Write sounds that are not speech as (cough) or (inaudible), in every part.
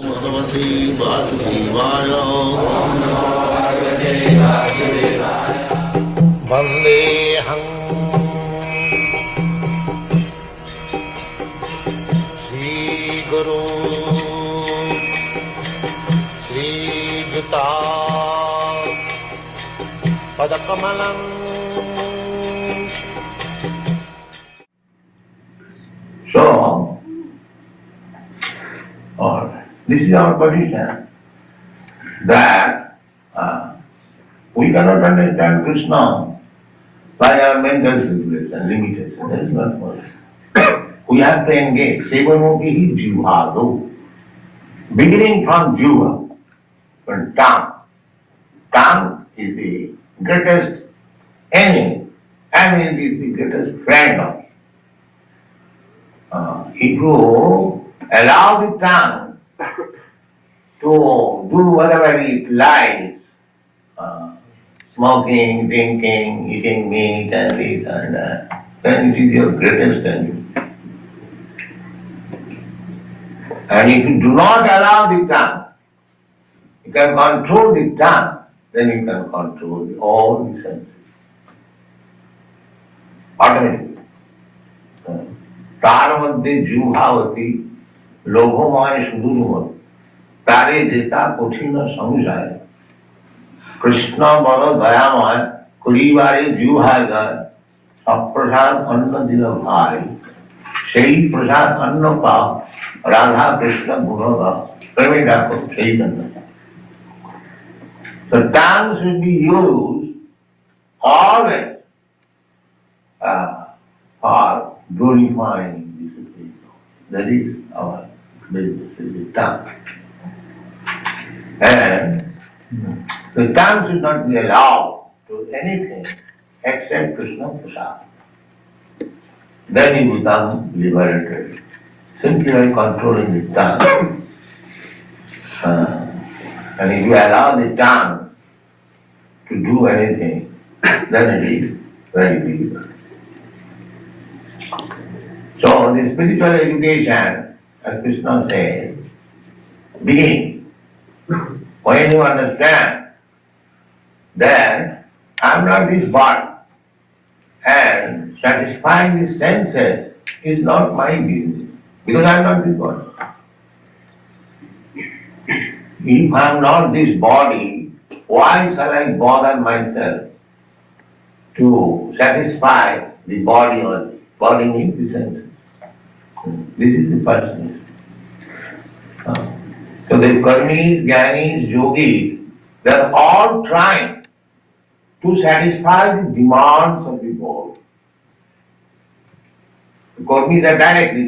भगवते वासुदेवाय वन्देऽहम् श्रीगुरु श्रीयुता पदकमलम् So, this is our position that uh, we cannot understand Krishna by our mental regulation, limitation. That is not possible. (coughs) we have to engage Sevamuki Jivado, beginning from Jiva, from tongue. Tongue is the greatest enemy and it is the greatest friend of uh, if you allow the tongue to do whatever it likes, uh, smoking, drinking, eating meat and this and that, then it is your greatest enemy. And if you do not allow the tongue, you can control the tongue, then you can control the- all the senses. Automatically. Uh, তার মধ্যে জুহাবতী লোভময় সুদূর তারে যেতা কঠিন সংশয় কৃষ্ণ বড় দয়াময় করিবারে জুহায় গায় সপ্রসাদ অন্ন দিল ভাই সেই প্রসাদ অন্ন পাও রাধা কৃষ্ণ গুণ গাও প্রেমে ডাকো সেই জন্য The tongue should be used always uh, for glorifying the Supreme Lord. That is our business, is the tongue. And the tongue should not be allowed to anything except Krishna Prasad. Then you become liberated. Simply by controlling the tongue. Uh, and if you allow the tongue to do anything, then it is very difficult. So the spiritual education, as Krishna says, begin when you understand that I am not this body and satisfying the senses is not my business because I am not this body. If I am not this body, why shall I bother myself to satisfy the body only? Body means the senses. This is the person. Uh, So the karmis, jnanis, yogis, they are all trying to satisfy the demands of the world. The karmis are directly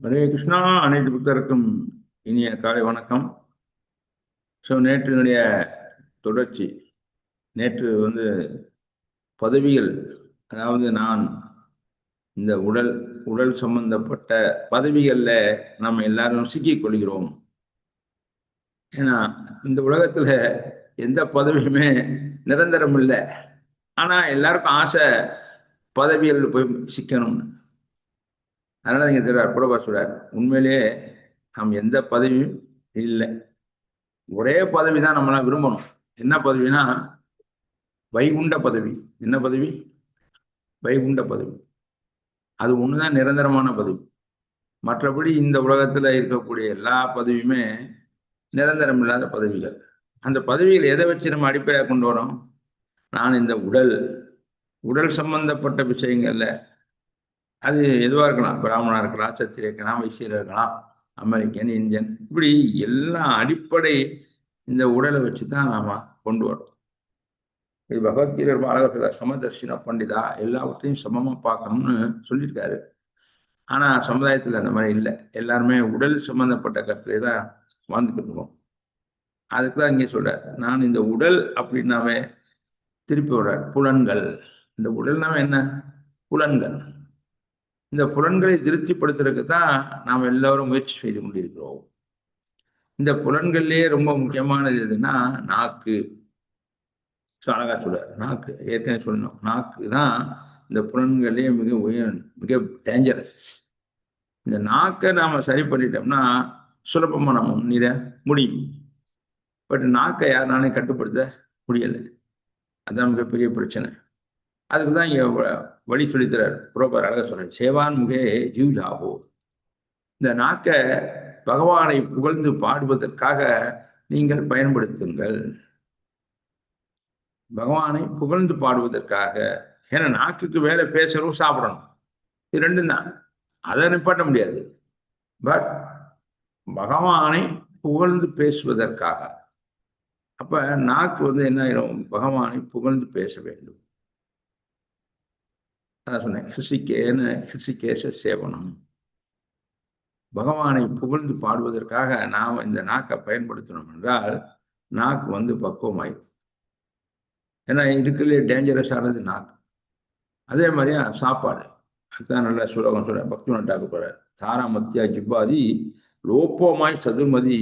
Hare Krishna அனைத்து பக்தருக்கும் இனிய காலை வணக்கம் so நேற்றினுடைய தொடர்ச்சி நேற்று வந்து பதவிகள் அதாவது நான் இந்த உடல் உடல் சம்பந்தப்பட்ட பதவிகளில் நம்ம எல்லாரும் சிக்கிக் கொள்கிறோம். ஏன்னா இந்த உலகத்தில் எந்த பதவியுமே நிரந்தரம் இல்லை. ஆனால் எல்லாருக்கும் ஆசை பதவிகள் போய் சிக்கணும்னு அதனால் இங்கே சொல்கிறார் புறபா சொல்கிறார் உண்மையிலேயே நாம் எந்த பதவியும் இல்லை. ஒரே பதவி தான் நம்மளாம் விரும்பணும். என்ன பதவினா வைகுண்ட பதவி. என்ன பதவி? வைகுண்ட பதவி. அது ஒன்று தான் நிரந்தரமான பதவி. மற்றபடி இந்த உலகத்தில் இருக்கக்கூடிய எல்லா பதவியுமே நிரந்தரம் இல்லாத பதவிகள். அந்த பதவிகள் எதை வச்சு நம்ம அடிப்படையாக கொண்டு வரோம்? நான் இந்த உடல் உடல் சம்பந்தப்பட்ட விஷயங்கள்ல அது எதுவாக இருக்கலாம்? பிராமணா இருக்கலாம் சத்திரிய இருக்கலாம் வைசியர் இருக்கலாம் அமெரிக்கன் இந்தியன் இப்படி எல்லா அடிப்படை இந்த உடலை வச்சு தான் நாம் கொண்டு வரோம். இது பகவத்கீதை பாலகத்துல சமதர்ஷின பண்டிதா எல்லாவற்றையும் சமமாக பார்க்கணும்னு சொல்லியிருக்காரு. ஆனால் சமுதாயத்தில் அந்த மாதிரி இல்லை. எல்லாருமே உடல் சம்மந்தப்பட்ட கருத்திலே தான் வாழ்ந்துட்டு இருக்கோம். அதுக்கு தான் இங்கே சொல்கிறார் நான் இந்த உடல் அப்படின்னாவே திருப்பி விடுறார் புலன்கள். இந்த உடல்னாவே என்ன? புலன்கள். இந்த புலன்களை திருப்திப்படுத்துறதுக்கு தான் நாம் எல்லோரும் முயற்சி செய்து கொண்டிருக்கிறோம். இந்த புலன்கள்லேயே ரொம்ப முக்கியமானது எதுன்னா நாக்கு. ஸோ அழகா சொல்றார். நாக்கு ஏற்கனவே சொல்லணும் நாக்கு தான் இந்த புலன்களையும் மிக உயர் மிக டேஞ்சரஸ் இந்த நாக்கை நாம் சரி பண்ணிட்டோம்னா சுலபமாக நம்ம முன்னிட முடியும். பட் நாக்கை யாருனாலும் கட்டுப்படுத்த முடியலை. அதுதான் மிகப்பெரிய பிரச்சனை. அதுக்கு தான் இங்கே வ- வழி சொல்லித்தரார். புரோபர் அழகாக சொல்கிறார் சேவான் முகே ஜீவ்ஜாகோ. இந்த நாக்கை பகவானை புகழ்ந்து பாடுவதற்காக நீங்கள் பயன்படுத்துங்கள். பகவானை புகழ்ந்து பாடுவதற்காக ஏன்னா நாக்குக்கு வேலை பேசணும் சாப்பிடணும். இது ரெண்டும் தான். அதை நிப்பாட்ட முடியாது. பட் பகவானை புகழ்ந்து பேசுவதற்காக. அப்ப நாக்கு வந்து என்ன ஆயிரும்? பகவானை புகழ்ந்து பேச வேண்டும். அதான் சொன்னேன். ஹிருஷிகேன ஹிருஷிகேச சேவனம். பகவானை புகழ்ந்து பாடுவதற்காக நாம் இந்த நாக்கை பயன்படுத்தணும் என்றால் நாக்கு வந்து பக்குவமாயிடுது. ஏன்னா இருக்கிறதுலே டேஞ்சரஸானது நாக்கு. அதே மாதிரியா சாப்பாடு. அதுதான் நல்ல சுலோகம் சொல்ல பக்தி டாக்கு போற தாரா மத்தியா ஜிப்பாதி லோப்போமாய் சதுர்மதி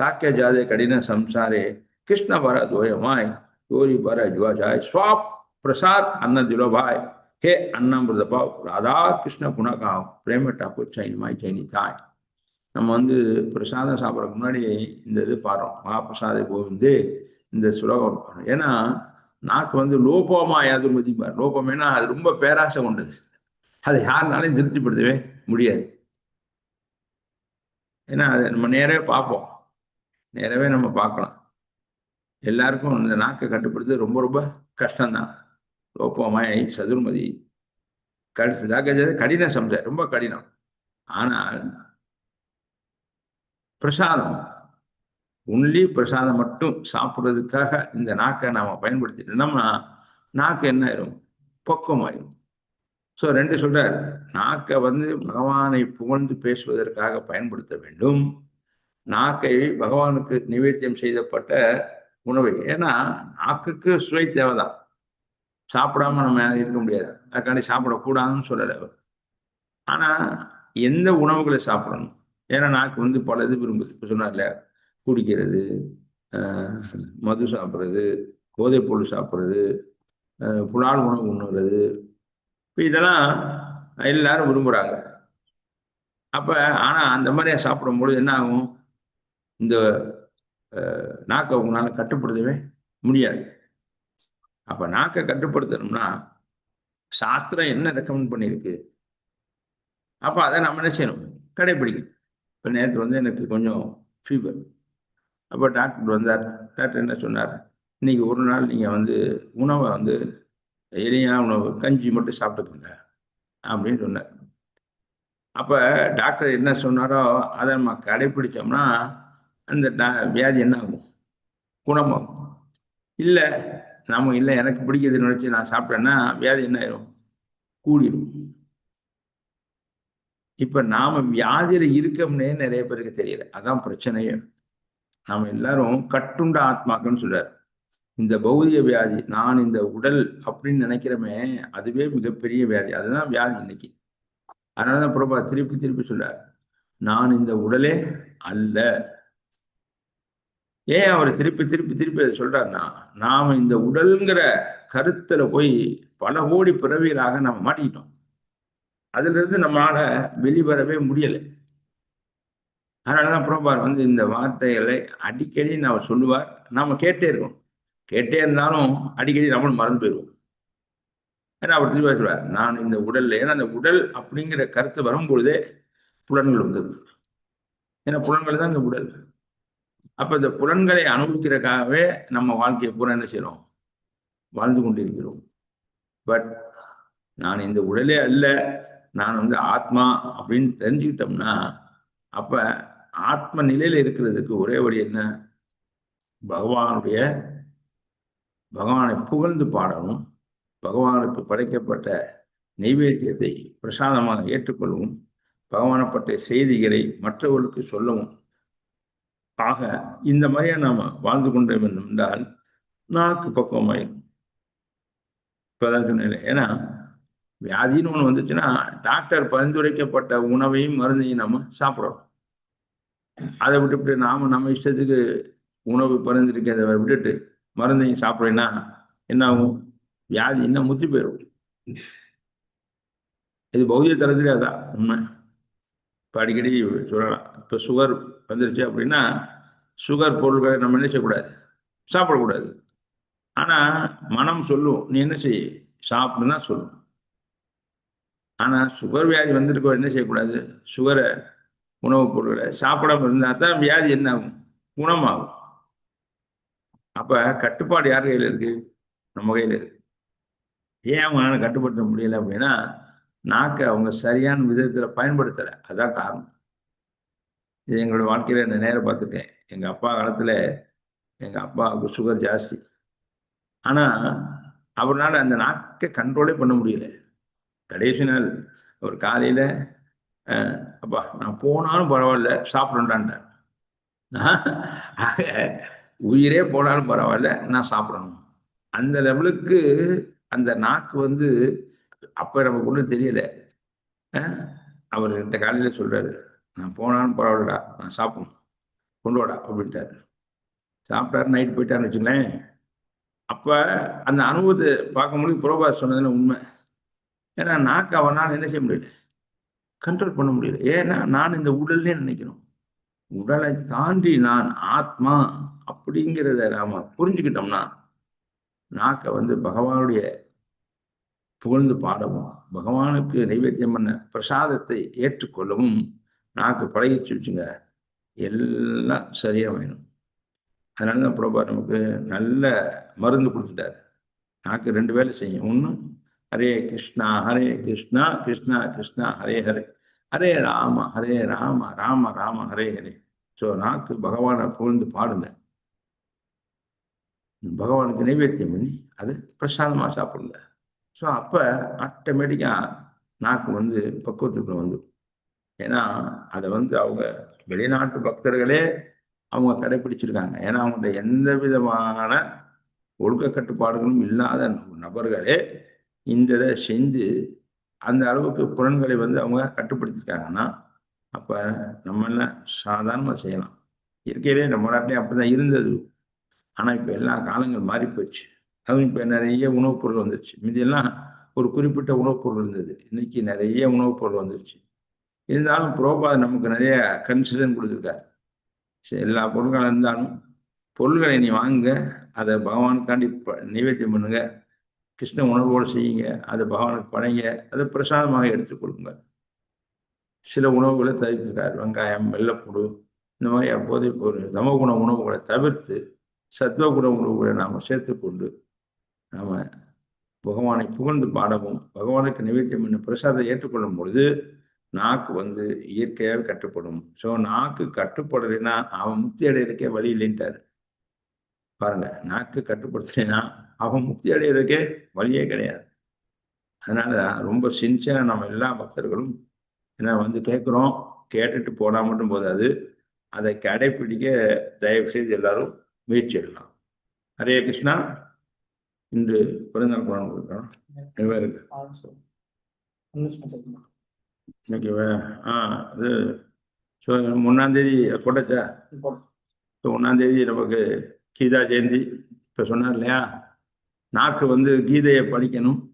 தாக்கிய ஜாதே கடின சம்சாரே கிருஷ்ண பர துவயமாய் தோரி பர ஜுவாஜாய் ஸ்வாப் பிரசாத் அன்ன திலோபாய் ஹே அண்ணாமிருதப்பா ராதா கிருஷ்ண குணகா பிரேம டாக்கூர் சைனிமாய் சைனி தாய் நம்ம வந்து பிரசாதம் சாப்பிட்றதுக்கு முன்னாடி இந்த இது பாடுறோம். மகாபிரசாத கோவிந்து இந்த சுலோகம் ஏன்னா நாக்கு வந்து லோபமா யாது மதிப்பார் அது ரொம்ப பேராசை கொண்டது. அதை யாருனாலையும் திருப்திப்படுத்தவே முடியாது. ஏன்னா அதை நம்ம நேரவே பார்ப்போம். நேரவே நம்ம பார்க்கலாம். எல்லாருக்கும் இந்த நாக்கை கட்டுப்படுத்துறது ரொம்ப ரொம்ப கஷ்டம்தான். லோப்பமாய் சதுர்மதி. கடிச்சு கடின சம்சாரம் ரொம்ப கடினம். ஆனால் பிரசாதம். ஒன்லி பிரசாதம் மட்டும் சாப்பிட்றதுக்காக இந்த நாக்கை நாம் பயன்படுத்திட்டோம்னா நாக்கு என்ன ஆயிரும் பக்குவமாயிரும் ஸோ ரெண்டு சொல்றார் நாக்கை வந்து பகவானை புகழ்ந்து பேசுவதற்காக பயன்படுத்த வேண்டும் நாக்கை பகவானுக்கு நிவேத்தியம் செய்யப்பட்ட உணவை ஏன்னா நாக்குக்கு சுவை தேவைதான் சாப்பிடாம நம்ம இருக்க முடியாது அதுக்காண்டி சாப்பிடக்கூடாதுன்னு சொல்லலை அவர் ஆனால் எந்த உணவுகளை சாப்பிடணும் ஏன்னா நாக்கு வந்து பல இது விரும்புது சொன்னார் சொன்னார்ல குடிக்கிறது மது சாப்பிட்றது போதைப்பொருள் சாப்பிட்றது புலால் உணவு உண்ணுறது. இப்போ இதெல்லாம் எல்லாரும் விரும்புகிறாங்க அப்போ ஆனால் அந்த மாதிரி சாப்பிடும்பொழுது என்ன ஆகும்? இந்த நாக்கை உங்களால் கட்டுப்படுத்தவே முடியாது. அப்போ நாக்கை கட்டுப்படுத்தணும்னா சாஸ்திரம் என்ன ரெக்கமெண்ட் பண்ணியிருக்கு அப்போ அதை நம்ம என்ன செய்யணும்? கடைபிடிக்கணும் இப்போ நேற்று வந்து எனக்கு கொஞ்சம் ஃபீவர் அப்போ டாக்டர் வந்தார். டாக்டர் என்ன சொன்னார்? இன்னைக்கு ஒரு நாள் நீங்கள் வந்து உணவை வந்து எளிய உணவு கஞ்சி மட்டும் சாப்பிட்டுக்கோங்க அப்படின்னு சொன்னார். அப்போ டாக்டர் என்ன சொன்னாரோ அதை நம்ம கடைப்பிடிச்சோம்னா அந்த டா வியாதி என்ன ஆகும்? குணமாகும். இல்லை நம்ம இல்லை எனக்கு பிடிக்கிறதுன்னு நினச்சி நான் சாப்பிட்டேன்னா வியாதி என்ன ஆயிரும்? கூடிடும் இப்போ நாம் வியாதியில் இருக்கோம்னே நிறைய பேருக்கு தெரியல. அதான் பிரச்சனையே. நாம் எல்லாரும் கட்டுண்ட ஆத்மாக்கள்னு சொல்றாரு. இந்த பௌதிக வியாதி நான் இந்த உடல் அப்படின்னு நினைக்கிறோமே அதுவே மிகப்பெரிய வியாதி. அதுதான் வியாதி இன்னைக்கு. அதனாலதான் பிரபா திருப்பி திருப்பி சொல்றார். நான் இந்த உடலே அல்ல. ஏன் அவர் திருப்பி திருப்பி திருப்பி அதை சொல்றாருன்னா நாம இந்த உடல்ங்கிற கருத்துல போய் பல கோடி பிறவிகளாக நம்ம மாட்டிக்கிட்டோம். அதுல இருந்து நம்மளால வெளிவரவே முடியலை. அதனாலதான் பிரபார் வந்து இந்த வார்த்தைகளை அடிக்கடி நான் சொல்லுவார். நாம கேட்டே இருக்கோம். கேட்டே இருந்தாலும் அடிக்கடி நம்மளும் மறந்து போயிடுவோம் ஏன்னா அவர் தெளிவாக சொல்வார் நான் இந்த உடல்ல ஏன்னா அந்த உடல் அப்படிங்கிற கருத்து வரும்பொழுதே புலன்கள் வந்தது. ஏன்னா புலன்கள் தான் இந்த உடல். அப்ப இந்த புலன்களை அனுபவிக்கிறதுக்காகவே நம்ம வாழ்க்கையை பூரா என்ன செய்யறோம் வாழ்ந்து கொண்டிருக்கிறோம். பட் நான் இந்த உடலே அல்ல நான் வந்து ஆத்மா அப்படின்னு தெரிஞ்சுக்கிட்டோம்னா அப்போ ஆத்ம நிலையில இருக்கிறதுக்கு ஒரே வழி என்ன? பகவானுடைய பகவானை புகழ்ந்து பாடணும். பகவானுக்கு படைக்கப்பட்ட நைவேத்தியத்தை பிரசாதமாக ஏற்றுக்கொள்ளவும் பகவானை பற்றிய செய்திகளை மற்றவர்களுக்கு சொல்லவும். ஆக இந்த மாதிரியா நாம வாழ்ந்து கொண்டே என்றால் நாக்கு பக்குவமாயிடும் இப்பதான் சொன்னேன் ஏன்னா வியாதின்னு ஒன்று வந்துச்சுன்னா டாக்டர் பரிந்துரைக்கப்பட்ட உணவையும் மருந்தையும் நம்ம சாப்பிட்றோம் அதை விட்டுவிட்டு நாம நம்ம இஷ்டத்துக்கு உணவு பரிந்துரைக்கிறத விட்டுட்டு மருந்தையும் சாப்பிட்றேன்னா என்ன ஆகும்? வியாதி இன்னும் முத்தி போயிடும் இது பௌதிக தளத்திலே அதான் உண்மை. இப்போ அடிக்கடி சொல்லலாம். இப்போ சுகர் வந்துருச்சு அப்படின்னா சுகர் பொருட்களை நம்ம என்ன செய்யக்கூடாது? சாப்பிடக்கூடாது. ஆனால் மனம் சொல்லும். நீ என்ன செய்? சாப்பிடுன்னா சொல்லும். ஆனால் சுகர் வியாதி வந்திருக்கோ என்ன செய்யக்கூடாது? சுகரை உணவுப் பொருட்களை சாப்பிடாம இருந்தால் தான் வியாதி என்ன ஆகும் குணமாகும். அப்போ கட்டுப்பாடு யார் கையில் இருக்குது நம்ம கையில் இருக்குது ஏன் அவங்களால கட்டுப்படுத்த முடியல அப்படின்னா நாக்கை அவங்க சரியான விதத்தில் பயன்படுத்தலை. அதுதான் காரணம். இது எங்களோட வாழ்க்கையில் நான் நேரம் பார்த்துருக்கேன். எங்கள் அப்பா காலத்தில் எங்கள் அப்பாவுக்கு சுகர் ஜாஸ்தி. ஆனால் அவரால் அந்த நாக்கை கண்ட்ரோலே பண்ண முடியல. கடைசி நாள் ஒரு காலையில் அப்பா நான் போனாலும் பரவாயில்ல சாப்பிடண்டான்ட்டார் ஆக உயிரே போனாலும் பரவாயில்ல நான் சாப்பிடணும். அந்த லெவலுக்கு அந்த நாக்கு வந்து அப்போ நமக்கு ஒன்றும் தெரியல. அவர் இந்த காலையில் சொல்கிறாரு நான் போனாலும் பரவாயில்லடா நான் சாப்பிடணும். கொண்டு வாடா அப்படின்ட்டாரு. சாப்பிட்டாரு நைட் போயிட்டான்னு வச்சுங்களேன். அப்போ அந்த அனுபவத்தை பார்க்க முடியும் புரோபாஸ் சொன்னதுல உண்மை. ஏன்னா நாக்கு அவனால் என்ன செய்ய முடியல. கண்ட்ரோல் பண்ண முடியல. ஏன்னா நான் இந்த உடல்லே நினைக்கணும். உடலை தாண்டி நான் ஆத்மா அப்படிங்கிறத நாம புரிஞ்சுக்கிட்டோம்னா நாக்கை வந்து பகவானுடைய புகழ்ந்து பாடவும் பகவானுக்கு நைவேத்தியம் பண்ண பிரசாதத்தை ஏற்றுக்கொள்ளவும் நாக்கு பழகிச்சு வச்சுங்க எல்லாம் சரியாக வேணும் அதனால தான் பிரபா நமக்கு நல்ல மருந்து கொடுத்துட்டாரு. நாக்கு ரெண்டு வேலை செய்யும். ஒன்று ஹரே கிருஷ்ணா ஹரே கிருஷ்ணா கிருஷ்ணா கிருஷ்ணா ஹரே ஹரே. ஹரே ராம ஹரே ராம ராம ராம ஹரே ஹரே. ஸோ நாக்கு பகவானை புகழ்ந்து பாடுங்க. பகவானுக்கு நைவேத்தியம் பண்ணி அது பிரசாதமாக சாப்பிடுங்க. ஸோ அப்போ ஆட்டோமேட்டிக்காக நாக்கு வந்து பக்குவத்துக்கு வந்துடும் ஏன்னா அதை வந்து அவங்க வெளிநாட்டு பக்தர்களே அவங்க கடைபிடிச்சிருக்காங்க ஏன்னா அவங்கள்ட்ட எந்த விதமான ஒழுக்க கட்டுப்பாடுகளும் இல்லாத நபர்களே இந்த இதை செஞ்சு அந்த அளவுக்கு புலன்களை வந்து அவங்க கட்டுப்படுத்திருக்காங்கன்னா அப்போ நம்மளாம் சாதாரணமாக செய்யலாம். இயற்கையிலே நம்ம நாட்டிலே அப்படி தான் இருந்தது. ஆனால் இப்போ எல்லா காலங்கள் மாறி போச்சு. அதுவும் இப்போ நிறைய உணவுப் பொருள் வந்துருச்சு. மிதியெல்லாம் ஒரு குறிப்பிட்ட உணவுப் பொருள் இருந்தது. இன்னைக்கு நிறைய உணவுப் பொருள் வந்துருச்சு. இருந்தாலும் புரோபாதம் நமக்கு நிறைய கன்சிடன் கொடுத்துருக்காரு. சரி எல்லா பொருட்களும் இருந்தாலும் பொருள்களை நீ வாங்குங்க. அதை பகவானுக்காண்டி ப- நைவேத்தியம் பண்ணுங்க. கிருஷ்ண உணர்வோடு செய்யுங்க அதை பகவானுக்கு படைங்க அதை பிரசாதமாக எடுத்துக்கொள்ளுங்க சில உணவுகளை தவிர்த்திருக்காரு. வெங்காயம் வெள்ளப்பூடு இந்த மாதிரி அப்போதைய ஒரு தமகுண உணவுகளை தவிர்த்து சத்வகுண உணவுகளை நாம் சேர்த்துக்கொண்டு நாம் பகவானை புகழ்ந்து பாடவும் பகவானுக்கு நிவேத்தியம் பண்ண பிரசாதத்தை ஏற்றுக்கொள்ளும் பொழுது நாக்கு வந்து இயற்கையாக கட்டுப்படும். ஸோ நாக்கு கட்டுப்படலைன்னா அவன் முக்தி அடையிறக்கே வழி இல்லைன்ட்டாரு. பாருங்க நாக்கு கட்டுப்படுத்தலைன்னா அவன் முக்தி அடையிறதுக்கே வழியே கிடையாது. அதனால ரொம்ப சின்சியராக நம்ம எல்லா பக்தர்களும் என்ன வந்து கேட்குறோம் கேட்டுட்டு போனால் மட்டும் போதாது. அதை கடைப்பிடிக்க தயவு செய்து எல்லாரும் முயற்சி எடுக்கலாம். ஹரே கிருஷ்ணா. இன்று பிறந்தநாள் குரான் கொடுக்குறோம் இன்னைக்கு ஆ இது ஸோ ஒன்றாந்தேதி போட்டாச்சா? ஸோ ஒன்றாந்தேதி நமக்கு கீதா ஜெயந்தி. இப்போ சொன்னார் இல்லையா? நாக்கு வந்து கீதையை படிக்கணும்.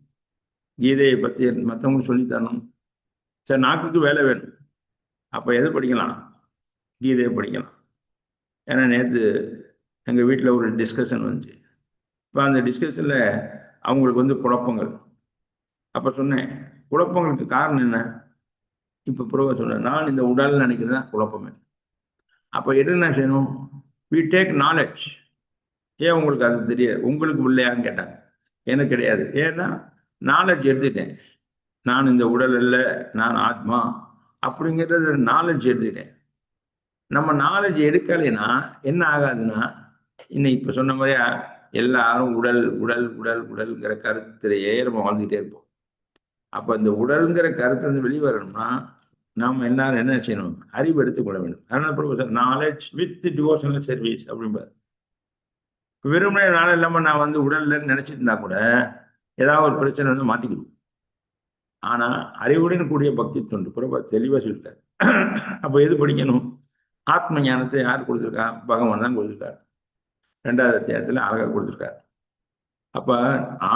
கீதையை பற்றி மற்றவங்களுக்கு சொல்லித் தரணும். சரி நாக்குக்கு வேலை வேணும். அப்போ எது படிக்கலாம்? கீதையை படிக்கலாம். ஏன்னா நேற்று எங்கள் வீட்டில் ஒரு டிஸ்கஷன் வந்துச்சு. இப்போ அந்த டிஸ்கஷனில் அவங்களுக்கு வந்து குழப்பங்கள். அப்போ சொன்னேன் குழப்பங்களுக்கு காரணம் என்ன? இப்போ புறவை சொன்னேன் நான் இந்த உடல் நினைக்கிறது தான் குழப்பமே. அப்போ என்ன செய்யணும்? வி டேக் நாலேஜ் ஏன் உங்களுக்கு அது தெரியாது உங்களுக்கு இல்லையான்னு கேட்டாங்க. எனக்கு கிடையாது. ஏன்னா நாலேஜ் எடுத்துட்டேன் நான் இந்த உடல் இல்லை நான் ஆத்மா அப்படிங்கிறது நாலேஜ் எடுத்துக்கிட்டேன். நம்ம நாலேஜ் எடுக்கலைன்னா என்ன ஆகாதுன்னா இன்னைக்கு இப்போ சொன்ன மாதிரியா எல்லாரும் உடல் உடல் உடல் உடல்ங்கிற கருத்திலேயே நம்ம வாழ்ந்துக்கிட்டே இருப்போம். அப்போ இந்த உடல்ங்கிற கருத்து வந்து வெளிவரணும்னா நாம் எல்லாரும் என்ன செய்யணும்? அறிவு எடுத்துக்கொள்ள வேண்டும். அதனால நாலேஜ் வித் டிவோஷனல் சர்வீஸ் அப்படிம்பார். வெறுமனே நாள் இல்லாமல் நான் வந்து உடல்ல நினைச்சிட்டு இருந்தா கூட ஏதாவது ஒரு பிரச்சனை வந்து மாட்டிக்கிடும். ஆனால் அறிவுடன் கூடிய பக்தி தொண்டு. புறப்பா தெளிவாக சொல்லிட்டார். அப்போ எது படிக்கணும்? ஆத்ம ஞானத்தை யார் கொடுத்துருக்கா? பகவான் தான் கொடுத்துருக்காரு. ரெண்டாவது அத்தியாயத்தில் அழகாக கொடுத்துருக்காரு. அப்போ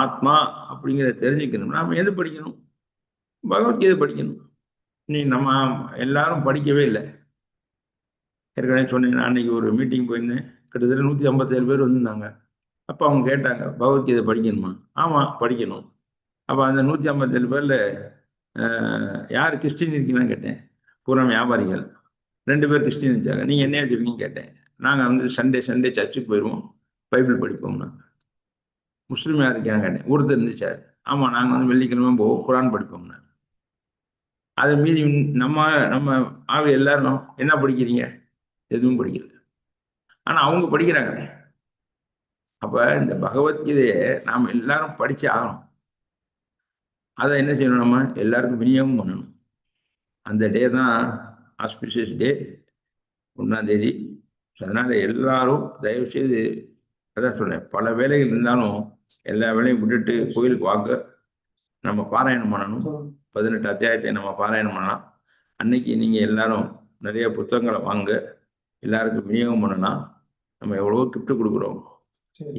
ஆத்மா அப்படிங்கிறத தெரிஞ்சுக்கணும்னா நம்ம எது படிக்கணும்? பகவத்கீதை படிக்கணும். நீ நம்ம எல்லாரும் படிக்கவே இல்லை. ஏற்கனவே சொன்னேன் நான் அன்னைக்கு ஒரு மீட்டிங் போயிருந்தேன். கிட்டத்தட்ட நூற்றி ஐம்பத்தேழு பேர் வந்திருந்தாங்க. அப்போ அவங்க கேட்டாங்க பகவத்கீதை படிக்கணுமா? ஆமாம் படிக்கணும். அப்போ அந்த நூற்றி ஐம்பத்தேழு பேரில் யார் கிறிஸ்டின் இருக்கீங்கன்னு கேட்டேன். பூரா வியாபாரிகள். ரெண்டு பேர் கிறிஸ்டின் இருந்தாங்க நீங்கள் என்ன வச்சுருக்கீங்கன்னு கேட்டேன். நாங்கள் வந்து சண்டே சண்டே சர்ச்சுக்கு போயிடுவோம் பைபிள் படிப்போம்னா. முஸ்லீம் யார் இருக்கான்னு கேட்டேன். ஒருத்தர் இருந்துச்சார். ஆமாம் நாங்கள் வந்து வெள்ளிக்கிழமை போவோம். குரான் படிப்போம்னா அதை மீதி நம்ம நம்ம ஆள் எல்லாரும் என்ன படிக்கிறீங்க? எதுவும் படிக்கல. ஆனால் அவங்க படிக்கிறாங்க. அப்போ இந்த பகவத்கீதையை நாம் எல்லாரும் படிச்சு ஆகணும். அதை என்ன செய்யணும் நம்ம? எல்லாருக்கும் விநியோகம் பண்ணணும். அந்த டே தான் ஆஸ்பிஷியஸ் டே ஒன்றாந்தேதி அதனால் எல்லாரும் தயவுசெய்து அதான் சொல்கிறேன் பல வேலைகள் இருந்தாலும் எல்லா வேலையும் விட்டுட்டு கோயிலுக்கு வாங்க. நம்ம பாராயணம் பண்ணணும். பதினெட்டு அத்தியாயத்தை நம்ம பாராயணம் பண்ணலாம். அன்னைக்கு நீங்கள் எல்லாரும் நிறைய புத்தகங்களை வாங்க. எல்லாருக்கும் விநியோகம் பண்ணலாம். நம்ம எவ்வளவோ கிஃப்ட் கொடுக்குறோம்.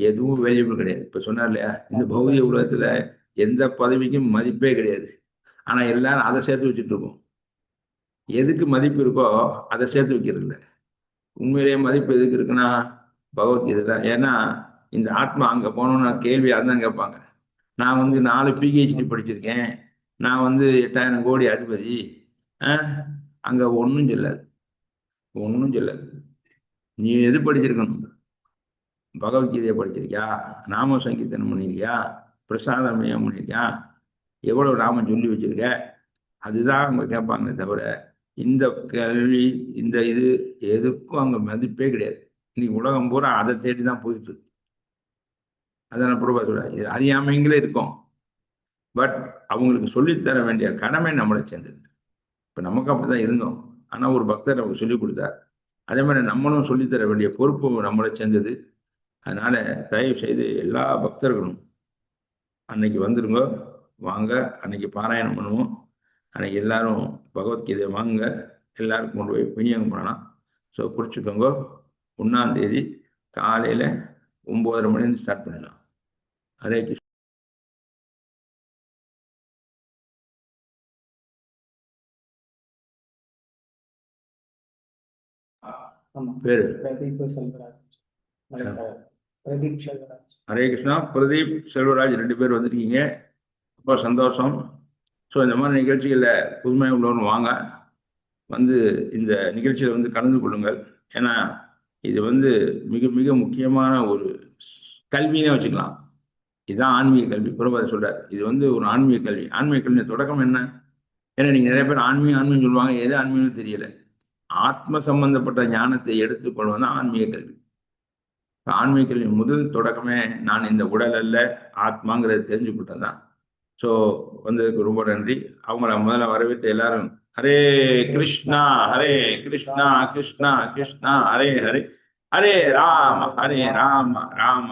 எதுவும் வேல்யூபிள் கிடையாது. இப்போ சொன்னார் இல்லையா? இந்த பௌதிக உலகத்தில் எந்த பதவிக்கும் மதிப்பே கிடையாது. ஆனால் எல்லாரும் அதை சேர்த்து வச்சுட்டு இருக்கோம். எதுக்கு மதிப்பு இருக்கோ அதை சேர்த்து வைக்கிறது இல்லை. உண்மையிலேயே மதிப்பு எதுக்கு இருக்குன்னா பகவத்கீதை தான். ஏன்னா இந்த ஆத்மா அங்கே போனோம்னா கேள்வி அதான் கேட்பாங்க. நான் வந்து நாலு பிஹெச்டி படிச்சிருக்கேன். நான் வந்து எட்டாயிரம் கோடி அதிபதி. அங்கே ஒன்றும் சொல்லாது. ஒன்றும் சொல்லாது. நீ எது படிச்சிருக்கணும்? பகவத்கீதையை படிச்சிருக்கியா? நாம சங்கீர்த்தனம் பண்ணியிருக்கியா பிரசாதமயம் பண்ணியிருக்கியா எவ்வளோ நாமம் சொல்லி வச்சிருக்க? அதுதான் அவங்க கேட்பாங்களே தவிர இந்த கல்வி இந்த இது எதுக்கும் அங்கே மதிப்பே கிடையாது. இன்னைக்கு உலகம் பூரா அதை தேடி தான் போயிட்டு இருக்கு. அதான் பிரபா சொல்றேன் இது அறியாமைங்களே இருக்கும். பட் அவங்களுக்கு சொல்லித்தர வேண்டிய கடமை நம்மளை சேர்ந்தது. இப்போ நமக்கு அப்படி தான் இருந்தோம். ஆனால் ஒரு பக்தர் அவங்க சொல்லி கொடுத்தார். அதே மாதிரி நம்மளும் சொல்லித்தர வேண்டிய பொறுப்பு நம்மளை சேர்ந்தது. அதனால் தயவு செய்து எல்லா பக்தர்களும் அன்னைக்கு வந்துருங்க வாங்க அன்னைக்கு பாராயணம் பண்ணுவோம். அன்னைக்கு எல்லாரும் பகவத்கீதை வாங்க எல்லாருக்கும் கொண்டு போய் விநியோகம் பண்ணலாம். ஸோ குறிச்சுக்கோங்க ஒன்றாம் தேதி காலையில் ஒம்போதரை மணிலேருந்து ஸ்டார்ட் பண்ணலாம் ஹரே கிருஷ்ண பேரு பிரதீப் செல்வராஜ். பிரதீப் செல்வராஜ். ஹரே கிருஷ்ணா. பிரதீப் செல்வராஜ் ரெண்டு பேர் வந்திருக்கீங்க. ரொம்ப சந்தோஷம். ஸோ இந்த மாதிரி நிகழ்ச்சிகளில் புதுமை உள்ளவங்க வாங்க. வந்து இந்த நிகழ்ச்சியில் வந்து கலந்து கொள்ளுங்கள். ஏன்னா இது வந்து மிக மிக முக்கியமான ஒரு கல்வினே வச்சுக்கலாம். இதுதான் ஆன்மீக கல்வி. புறபாத சொல்றார். இது வந்து ஒரு ஆன்மீக கல்வி. ஆன்மீக கல்வி தொடக்கம் என்ன? ஏன்னா நீங்கள் நிறைய பேர் ஆன்மீகம் ஆன்மீகம் சொல்லுவாங்க. எது ஆன்மீகம் தெரியல. ஆத்ம சம்பந்தப்பட்ட ஞானத்தை எடுத்துக்கொள்வது தான் ஆன்மீக கல்வி. ஆன்மீக கல்வி முதல் தொடக்கமே நான் இந்த உடல் அல்ல ஆத்மாங்கிறத தெரிஞ்சுக்கிட்டது தான். ஸோ வந்ததுக்கு ரொம்ப நன்றி. அவங்கள முதல்ல வரவேற்று எல்லாரும் ஹரே கிருஷ்ணா ஹரே கிருஷ்ணா கிருஷ்ணா கிருஷ்ணா ஹரே ஹரே ஹரே ராம ஹரே ராம ராம.